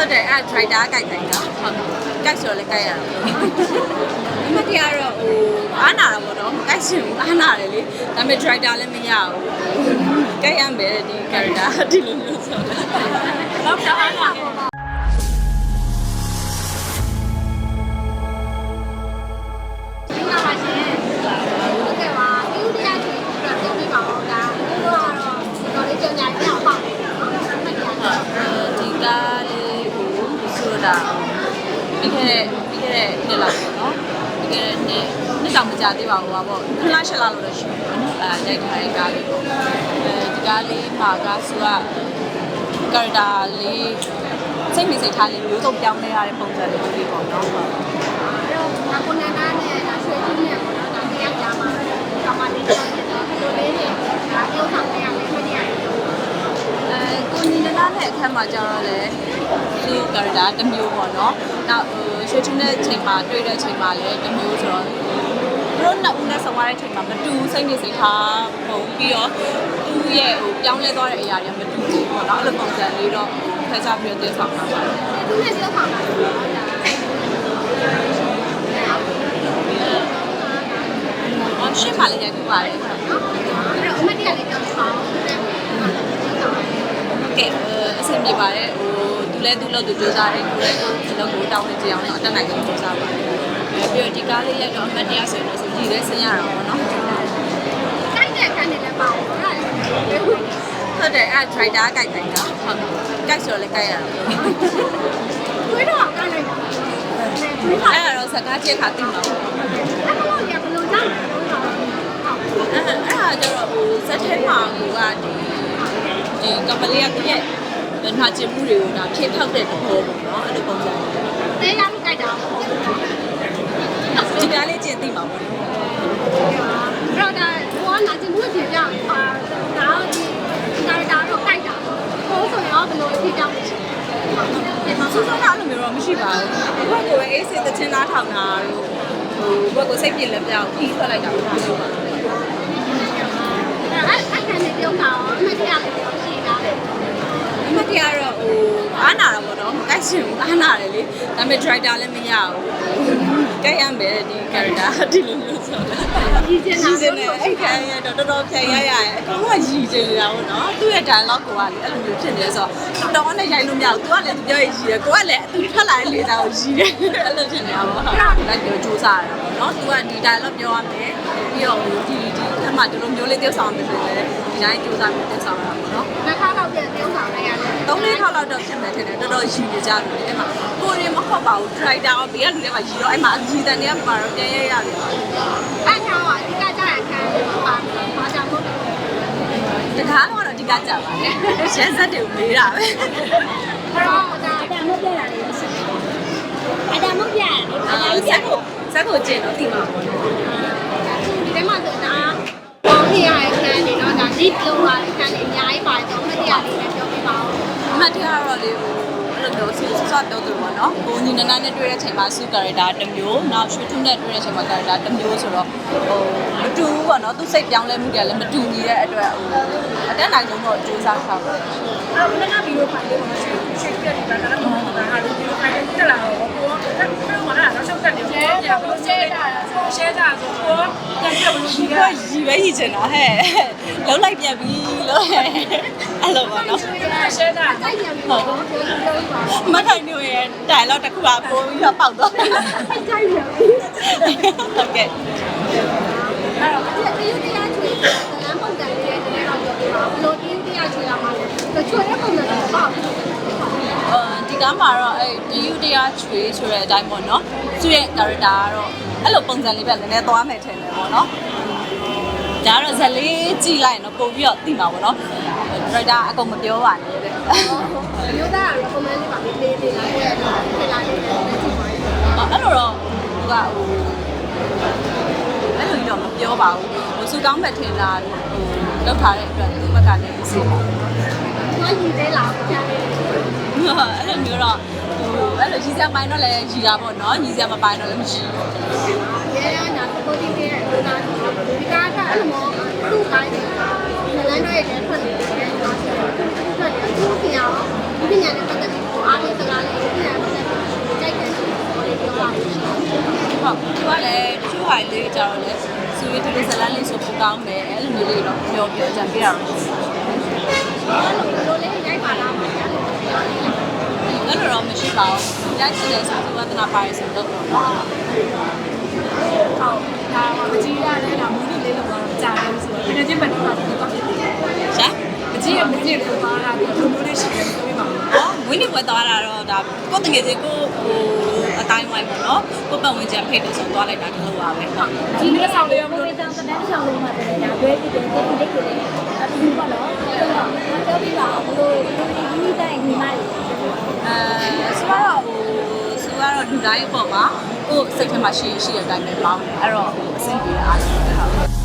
ဟုတ်တယ်အဲ့ driver ကြိုက်ခိုင်းတာဟုတ်ကြိုက်ဆိုလည်းကြိုက်ရတယ်အမတရားတော့ဟိုအားနာတာပေါ့နော်မကြိုက်ချင်ဘူးအားနာတယ်လေဒါပေမဲ့ driver လည်းမရဘူးကြိုက်ရမယ်ဒီ character ဒီလိုမျိုးဆိုတော့တော့တော့အားနာပေါ့ နှစ်လောက်ပေါ့နော်ပြီးခဲ့တဲ့နှစ်နှစ်တောင်မကြသေးပါဘူးပါပေါ့ခဏရှက်လာလို့လည်းရှိတယ်နော်အဲရိုက်ထားတဲ့ကားလေးပေါ့အဲဒီကားလေးမှာကဆိုက character လေးစိတ်နေစိတ်ထားလေးမျိုးစုံပြောင်းလဲရတဲ့ပုံစံလေးတွေပေါ့နော်ဟုတ်အဲ့တော့ဒါကိုနန္ဒာနဲ့ဒါရွှေကြီးနဲ့ပေါ့နော်ဒါတရားကြားမှာကမ္ဘာလေးတော့ဒီလိုလေးနဲ့ဒါပြောဆောင်နေရမယ်မှတ်ရအောင် အဲကိုနီနနာနဲ့ အခက်မှာကျတော့လေသူ character တစ်မျိုးပေါ့နော်နောက်ဟိုရွှေချင်းတဲ့ချိန်မှာတွေ့တဲ့ချိန်မှာလည်းတစ်မျိုးဆိုတော့သူတို့နှစ်ဦးနဲ့ဆောင်ရတဲ့ချိန်မှာမတူစိတ်နေစိတ်ထားပုံပြီးတော့သူ့ရဲ့ဟိုပြောင်းလဲသွားတဲ့အရာတွေမတူဘူးပေါ့နော်အဲ့လိုပုံစံလေးတော့ဖယ်ချပြီးတော့သိဆောင်တာပါသူနဲ့ပြောဆောင်တာပေါ့နော်ဒါအော်ရှင်းပါလေရိုက်ပြပါတယ် နော်အဲ့တော့အမတ်တရားလေးပြောပြပါဦးတဲ့မှာပြောဆောင်တယ် ကဲအဆင် ပြေပါတယ်ဟိုသူလည်းသူ့လို့သူစူးစမ်းတယ်ကိုလည်းဒီလောက်ကိုတောင်းနေကြအောင်လည်းအတက်နိုင်ဆုံးစူးစမ်းပါတယ်အဲပြီးတော့ဒီကားလေးရိုက်တော့အမှတ်တရဆိုရင်တော့စကြည်လည်းဆင်းရတာပေါ့နော်တိုက်တဲ့အခန်းနဲ့လည်းပါအောင်ဟုတ်လားဟုတ်တယ်အဲ့ driver ကြိုက်ခိုင်းတာဟုတ်ကြိုက်ဆိုလည်းကြိုက်ရတယ်ဝေးတော့ကောင်းလိုက်တာဒီမှာအဲ့ဒါတော့စကားချက်ခါသိမှာပေါ့အဲ့တော့ရဘလို့ကြောင့်တော့ဟုတ်အဲ့အဲ့ဒါကျတော့ဟိုဇက်ထဲမှာကိုကဒီဒီကမလေးကကိုရဲ့ နှာချင်မှုတွေကိုဒါဖြည့်ထောက်တဲ့သဘောပေါ့နော်အဲ့လိုပုံစံတဲရလို့ကြိုက်တာပေါ့ဒီပြားလေးကျင်သိမှာပေါ့နော်တော့ဒါဘောနာကျင်မှုပြင်ပြပါဒါဒီဒါဒါတော့ကြိုက်တာပေါ့ဆိုရင်တော့ဘလို့အဖြစ်ကြောင့်ရှိတယ်စူးစမ်းတာအဲ့လိုမျိုးတော့မရှိပါဘူးဘက်ကိုပဲအေးစစ်တဲ့ချင်းသားထောင်တာတို့ဟိုဘက်ကိုစိတ်ပြည့်လက်ပြောက်ပြီးထွက်လိုက်တာပေါ့နော် အဲ့အဲ့အခန်းနဲ့ပြောတာရောအမတ်တရားလေးပြောရှိတာလေ အမတ်တရားတော့ဟို အားနာတာပေါ့နော်မကြိုက်ချင်ဘူးအားနာတယ်လေဒါပေမဲ့ driver လည်းမရဘူးကြိုက်ရမယ်ဒီ character ဒီလိုမျိုးဆိုတော့ဒီကျင်ရတာည်စင်းနေအဲ့ခံရတော့တော်တော်ဖြတ်ရရရဲ့အကုန်လုံးကရည်စင်းနေတာပေါ့နော်သူ့ရဲ့ dialogue ကိုကလေအဲ့လိုမျိုးဖြစ်နေဆိုတော့တော်နဲ့ရိုက်လို့မရဘူးသူကလည်းသူပြောရည်ရယ်ကိုကလည်းသူထွက်လာတဲ့လေသာကိုရည်တယ်အဲ့လိုဖြစ်နေတာပေါ့လိုက်ပြောစူးစားရတာပေါ့နော်သူကဒီ dialogue ပြောရမယ်ပြီးတော့ဒီဒီအမှဒီလိုမျိုးလေး tiêu ဆောင်မယ်ဆိုရင်လည်းဒီတိုင်းစူးစားပြီး tiêu ဆောင်ရတာပေါ့နော်တစ်ခါတော့ 6လောက်တော့ဖြစ်မယ်ထင်တယ်တော်တော်ရည်ရကြတယ်အဲ့မှာကိုရင်မဟုတ်ပါဘူး driver ကဘေးကလူတွေကရည်တော့အဲ့မှာရည်တန်တွေကမှာတော့ပြန်ရရပြီအဲ့ဒါကအဓိကကြရခံပါဘာကြောင့်လို့တကားတော့အဓိကကြပါတယ်ရဲစက်တွေမေးတာပဲဘရောဒါအတမပြတာလေးအတမပြတာလေးစက်ကိုစက်ကိုကျင်တော့ဒီမှာပေါ့နော်ဒီထဲမှာဆိုဒါပေါင်းထရတဲ့ခံနေတော့ဒါ deep လုံးလာတဲ့ခံနေအများကြီးပါတယ်ကျွန်တော်မသိရလေးလည်းပြောပြပါဦး မှတ်တရတော့လေဟိုအဲ့လိုမျိုးဆူဆူဆပြောသူပေါ့နော်ကိုညီနနာနဲ့တွေ့တဲ့ချိန်မှာစုကာရက်တာတစ်မျိုးနောက်ရွှေထုနဲ့တွေ့တဲ့ချိန်မှာကာရက်တာတစ်မျိုးဆိုတော့ဟိုမတူဘူးပေါ့နော်သူစိတ်ပြောင်းလဲမှုတွေကလည်းမတူညီတဲ့အတွက်ဟိုအတက်နိုင်ဆုံးတော့စူးစမ်းထားပါတယ်အဲ့တော့လည်းကဗီဒီယိုဖိုင်လေးကိုရှင်းရှင်းပြတယ်ဗျာဒါကတော့ဒါဟာဒီဗီဒီယိုဖိုင်လေးတက်လာတော့ကိုကအဲ့ဒါကတော့ရှုပ်တက်တယ်ကိုပြဘလို့ရှင်းတာရှင်းတာဆိုကိုပြန်ပြဘလို့ရှင်းဒီတာကရီပဲရီချင်တာဟဲ့လုံးလိုက်ပြန်ပြီလို့ဟဲ့ အဲ့လိုပေါ့နော်ရှင်းတာအဲ့ညံပြီးတော့ပြောပြလို့ပါမထိုင်မျိုးရဲ့ dialogue တစ်ခုကပိုပြီးတော့ပေါက်တော့အဲ့ကြိုက်ရပြီဟုတ်ကဲ့အဲ့တော့ဒီရုပ်တရားချွေလမ်းပုံစံလေးတွေတကယ်တော့ပြောပြပါဘလို့ဒီတရားချွေရမှာလဲတချို့ရဲ့ပုံစံတွေပေါ့ဒီကားမှာတော့အဲ့ဒီယူတရားချွေဆိုတဲ့အတိုင်းပေါ့နော်သူ့ရဲ့ character ကတော့အဲ့လိုပုံစံလေးပဲနည်းနည်းသွားမယ်ထင်တယ်ပေါ့နော်ဒါကတော့ဇက်လေးကြည့်လိုက်ရင်တော့ပုံပြီးတော့သိမှာပေါ့နော် character အကုန်မပြောပါနဲ့တဲ့ရိုးသားက comment လေးပါပေးပေးပေးလိုက်ရဲ့ပေးလိုက်ရဲ့ကြည့်ပါဦးအဲ့လိုတော့သူကဟိုအဲ့လိုကြီးတော့မပြောပါဘူးဟိုစူကောင်းမဲ့ထင်တာဟိုလောက်ထားတဲ့အတွက်သူ့ဘက်ကလည်းမစီပါဘူး။ဘာကြီးသေးလားကြာနေအဲ့လိုမျိုးတော့ဟိုအဲ့လိုကြီးစရာပိုင်းတော့လည်းကြီးတာပေါ့နော်ကြီးစရာမပိုင်းတော့လည်းမရှိဘူး။ရဲရဲနာကိုတီးတဲ့ရိုးသားဒီကားကအဲ့လိုမျိုးသူ့ကိုင်းနေတာ။လမ်းတော့ရဲ့ထွက်နေတယ်။ထွက်နေသူ့ ပြန်အောင်ဒီပညာနဲ့ပတ်သက်ပြီးအားလေးစကားလေးပြန်ပြန်ကြိုက်တယ်ဆိုတော့လေးပြောပါလို့ရှိတယ်ဟုတ်သူကလည်းတချို့ဟာလေးကြတော့လေသူရေးတူဇလန်းလေးဆိုပိုကောင်းတယ်အဲ့လိုမျိုးလေးတော့ပြောပြောကြပြရအောင်အဲ့လိုလိုလေးရိုက်ပါလားမညာလို့ပြောနေတယ်အဲ့လိုတော့မရှိပါဘူးရိုက်ချင်တယ်ဆိုသူဝဒနာပါရဆိုတော့တော့ဟုတ်ဒါကမကြီးရတယ်ဒါမူးလေးလေးလောက်တော့ကြာတယ်ဆိုတော့ဒီနေ့ချင်းပတ်တော့တော့ဖြစ်တယ်ရှာမကြီးရမကြီးလို့ပါတာဒီလိုမျိုးလေးရှိတယ်ပြောပြပါဦးအော် ဝင်းနေပွဲသွားတာတော့ဒါကိုတငယ်ချင်းကိုဟိုအတိုင်းဝိုင်းပေါ့နော်ကိုပတ်ဝန်းကျင်ဖိတ်တယ်ဆိုသွားလိုက်တာတလို့ပါပဲဟုတ်ဒီနေ့ဆောင်လေးရောမကိုလို့ယ်တောင်တန်းဆောင်လို့မှတည်းဒါရွေးပြီးတယ်တိတ်တိတ်ကလေးအခုပေါ့နော်ဆိုတော့ပြောပြပါဦးဘလို့ဒီဒီတိုင်းညီမလေးအဲဆိုတော့ဟိုဆိုတော့လူတိုင်းပေါ့မှာကိုစိတ်ထဲမှာရှိရှိတဲ့အတိုင်းပဲပေါင်းတယ်အဲ့တော့ဟိုအဆင်ပြေအားလုံးဟုတ်